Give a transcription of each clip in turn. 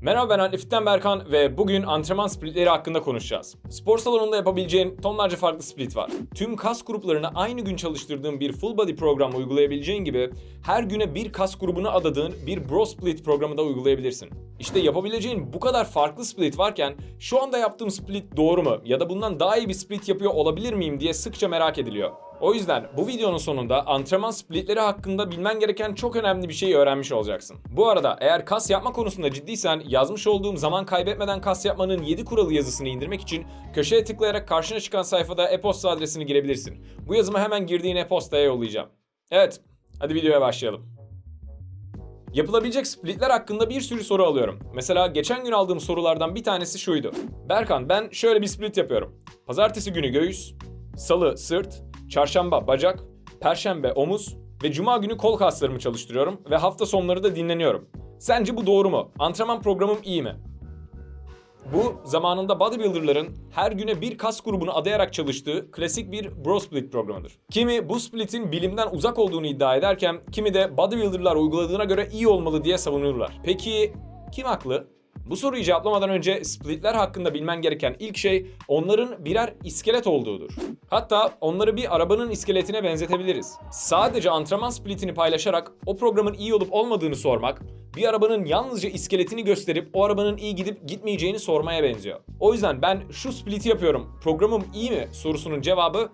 Merhaba ben Alif'ten Berkan ve bugün antrenman splitleri hakkında konuşacağız. Spor salonunda yapabileceğin tonlarca farklı split var. Tüm kas gruplarını aynı gün çalıştırdığın bir full body program uygulayabileceğin gibi her güne bir kas grubunu adadığın bir bro split programı da uygulayabilirsin. İşte yapabileceğin bu kadar farklı split varken şu anda yaptığım split doğru mu ya da bundan daha iyi bir split yapıyor olabilir miyim diye sıkça merak ediliyor. O yüzden bu videonun sonunda antrenman splitleri hakkında bilmen gereken çok önemli bir şeyi öğrenmiş olacaksın. Bu arada eğer kas yapma konusunda ciddiysen yazmış olduğum zaman kaybetmeden kas yapmanın 7 kuralı yazısını indirmek için köşeye tıklayarak karşına çıkan sayfada e-posta adresini girebilirsin. Bu yazımı hemen girdiğin e-postaya yollayacağım. Evet, hadi videoya başlayalım. Yapılabilecek splitler hakkında bir sürü soru alıyorum. Mesela geçen gün aldığım sorulardan bir tanesi şuydu. Berkan ben şöyle bir split yapıyorum. Pazartesi günü göğüs, salı sırt, çarşamba bacak, perşembe omuz ve cuma günü kol kaslarımı çalıştırıyorum ve hafta sonları da dinleniyorum. Sence bu doğru mu? Antrenman programım iyi mi? Bu zamanında bodybuilderların her güne bir kas grubunu adayarak çalıştığı klasik bir bro split programıdır. Kimi bu splitin bilimden uzak olduğunu iddia ederken kimi de bodybuilderlar uyguladığına göre iyi olmalı diye savunurlar. Peki kim haklı? Bu soruyu cevaplamadan önce splitler hakkında bilmen gereken ilk şey onların birer iskelet olduğudur. Hatta onları bir arabanın iskeletine benzetebiliriz. Sadece antrenman splitini paylaşarak o programın iyi olup olmadığını sormak, bir arabanın yalnızca iskeletini gösterip o arabanın iyi gidip gitmeyeceğini sormaya benziyor. O yüzden ben şu spliti yapıyorum, programım iyi mi sorusunun cevabı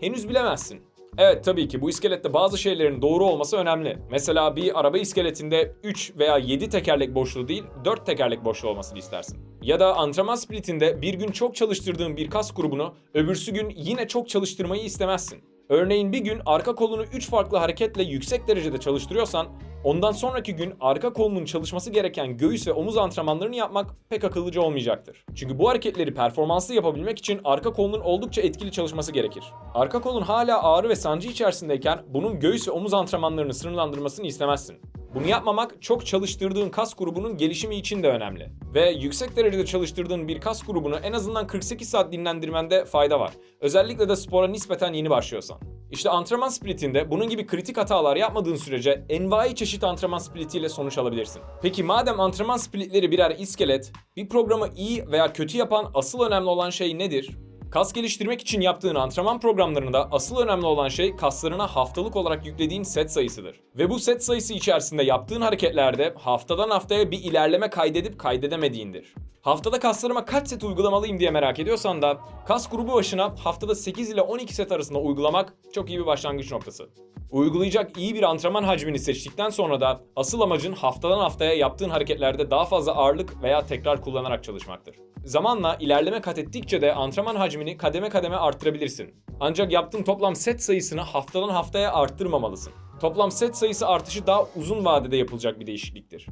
henüz bilemezsin. Evet tabii ki bu iskelette bazı şeylerin doğru olması önemli. Mesela bir araba iskeletinde 3 veya 7 tekerlek boşluğu değil 4 tekerlek boşluğu olmasını istersin. Ya da antrenman splitinde bir gün çok çalıştırdığın bir kas grubunu öbürsü gün yine çok çalıştırmayı istemezsin. Örneğin bir gün arka kolunu 3 farklı hareketle yüksek derecede çalıştırıyorsan ondan sonraki gün arka kolunun çalışması gereken göğüs ve omuz antrenmanlarını yapmak pek akıllıca olmayacaktır. Çünkü bu hareketleri performanslı yapabilmek için arka kolunun oldukça etkili çalışması gerekir. Arka kolun hala ağrı ve sancı içerisindeyken bunun göğüs ve omuz antrenmanlarını sınırlandırmasını istemezsin. Bunu yapmamak çok çalıştırdığın kas grubunun gelişimi için de önemli. Ve yüksek derecede çalıştırdığın bir kas grubunu en azından 48 saat dinlendirmende fayda var. Özellikle de spora nispeten yeni başlıyorsan. İşte antrenman splitinde bunun gibi kritik hatalar yapmadığın sürece envai çeşit antrenman splitiyle sonuç alabilirsin. Peki madem antrenman splitleri birer iskelet, bir programı iyi veya kötü yapan asıl önemli olan şey nedir? Kas geliştirmek için yaptığın antrenman programlarında asıl önemli olan şey kaslarına haftalık olarak yüklediğin set sayısıdır. Ve bu set sayısı içerisinde yaptığın hareketlerde haftadan haftaya bir ilerleme kaydedip kaydedemediğindir. Haftada kaslarıma kaç set uygulamalıyım diye merak ediyorsan da kas grubu başına haftada 8 ile 12 set arasında uygulamak çok iyi bir başlangıç noktası. Uygulayacak iyi bir antrenman hacmini seçtikten sonra da asıl amacın haftadan haftaya yaptığın hareketlerde daha fazla ağırlık veya tekrar kullanarak çalışmaktır. Zamanla ilerleme kat ettikçe de antrenman hacmini kademe kademe arttırabilirsin. Ancak yaptığın toplam set sayısını haftadan haftaya arttırmamalısın. Toplam set sayısı artışı daha uzun vadede yapılacak bir değişikliktir.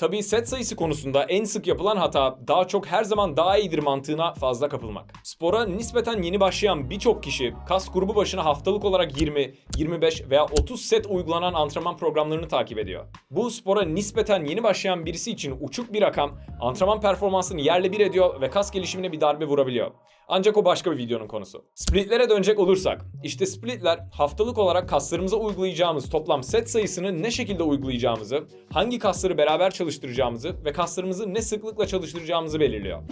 Tabii set sayısı konusunda en sık yapılan hata daha çok her zaman daha iyidir mantığına fazla kapılmak. Spora nispeten yeni başlayan birçok kişi kas grubu başına haftalık olarak 20, 25 veya 30 set uygulanan antrenman programlarını takip ediyor. Bu spora nispeten yeni başlayan birisi için uçuk bir rakam antrenman performansını yerle bir ediyor ve kas gelişimine bir darbe vurabiliyor. Ancak o başka bir videonun konusu. Splitlere dönecek olursak, işte splitler haftalık olarak kaslarımıza uygulayacağımız toplam set sayısını ne şekilde uygulayacağımızı, hangi kasları beraber çalıştıracağımızı ve kaslarımızı ne sıklıkla çalıştıracağımızı belirliyor.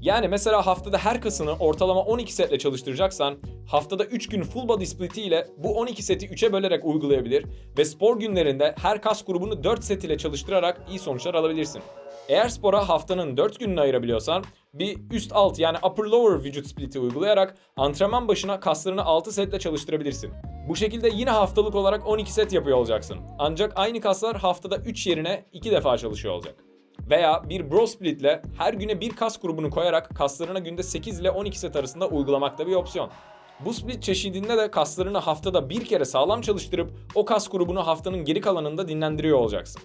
Yani mesela haftada her kasını ortalama 12 setle çalıştıracaksan haftada 3 gün full body spliti ile bu 12 seti 3'e bölerek uygulayabilir ve spor günlerinde her kas grubunu 4 set ile çalıştırarak iyi sonuçlar alabilirsin. Eğer spora haftanın 4 gününü ayırabiliyorsan bir üst alt yani upper lower vücut spliti uygulayarak antrenman başına kaslarını 6 setle çalıştırabilirsin. Bu şekilde yine haftalık olarak 12 set yapıyor olacaksın. Ancak aynı kaslar haftada 3 yerine 2 defa çalışıyor olacak. Veya bir bro split ile her güne bir kas grubunu koyarak kaslarına günde 8 ile 12 set arasında uygulamak da bir opsiyon. Bu split çeşidinde de kaslarını haftada bir kere sağlam çalıştırıp o kas grubunu haftanın geri kalanında dinlendiriyor olacaksın.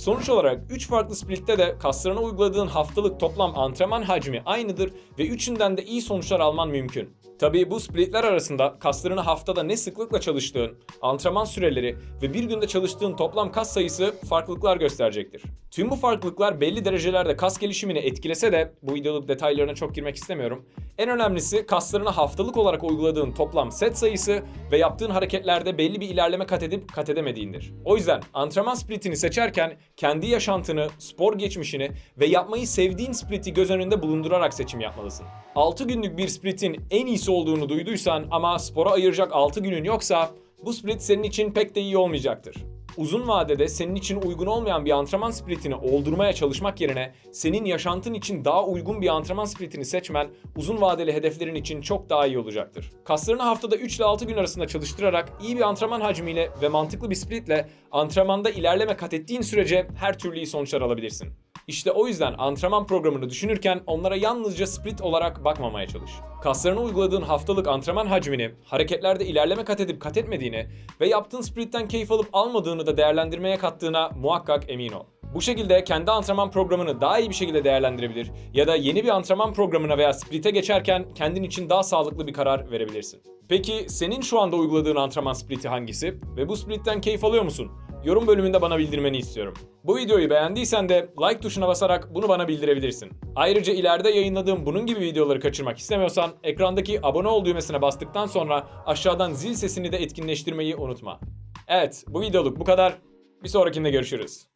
Sonuç olarak 3 farklı splitte de kaslarına uyguladığın haftalık toplam antrenman hacmi aynıdır ve üçünden de iyi sonuçlar alman mümkün. Tabii bu splitler arasında kaslarını haftada ne sıklıkla çalıştığın, antrenman süreleri ve bir günde çalıştığın toplam kas sayısı farklılıklar gösterecektir. Tüm bu farklılıklar belli derecelerde kas gelişimini etkilese de bu videoluk detaylarına çok girmek istemiyorum. En önemlisi kaslarına haftalık olarak uyguladığın toplam set sayısı ve yaptığın hareketlerde belli bir ilerleme kat edip kat edemediğindir. O yüzden antrenman splitini seçerken kendi yaşantını, spor geçmişini ve yapmayı sevdiğin spliti göz önünde bulundurarak seçim yapmalısın. 6 günlük bir splitin en iyisi olduğunu duyduysan ama spora ayıracak 6 günün yoksa bu split senin için pek de iyi olmayacaktır. Uzun vadede senin için uygun olmayan bir antrenman splitini oldurmaya çalışmak yerine senin yaşantın için daha uygun bir antrenman splitini seçmen uzun vadeli hedeflerin için çok daha iyi olacaktır. Kaslarını haftada 3 ile 6 gün arasında çalıştırarak iyi bir antrenman hacmiyle ve mantıklı bir splitle antrenmanda ilerleme kat ettiğin sürece her türlü iyi sonuçlar alabilirsin. İşte o yüzden antrenman programını düşünürken onlara yalnızca split olarak bakmamaya çalış. Kaslarına uyguladığın haftalık antrenman hacmini, hareketlerde ilerleme kat edip kat etmediğini ve yaptığın splitten keyif alıp almadığını da değerlendirmeye kattığına muhakkak emin ol. Bu şekilde kendi antrenman programını daha iyi bir şekilde değerlendirebilir ya da yeni bir antrenman programına veya split'e geçerken kendin için daha sağlıklı bir karar verebilirsin. Peki senin şu anda uyguladığın antrenman split'i hangisi ve bu split'ten keyif alıyor musun? Yorum bölümünde bana bildirmeni istiyorum. Bu videoyu beğendiysen de like tuşuna basarak bunu bana bildirebilirsin. Ayrıca ileride yayınladığım bunun gibi videoları kaçırmak istemiyorsan ekrandaki abone ol düğmesine bastıktan sonra aşağıdan zil sesini de etkinleştirmeyi unutma. Evet bu videoluk bu kadar. Bir sonrakinde görüşürüz.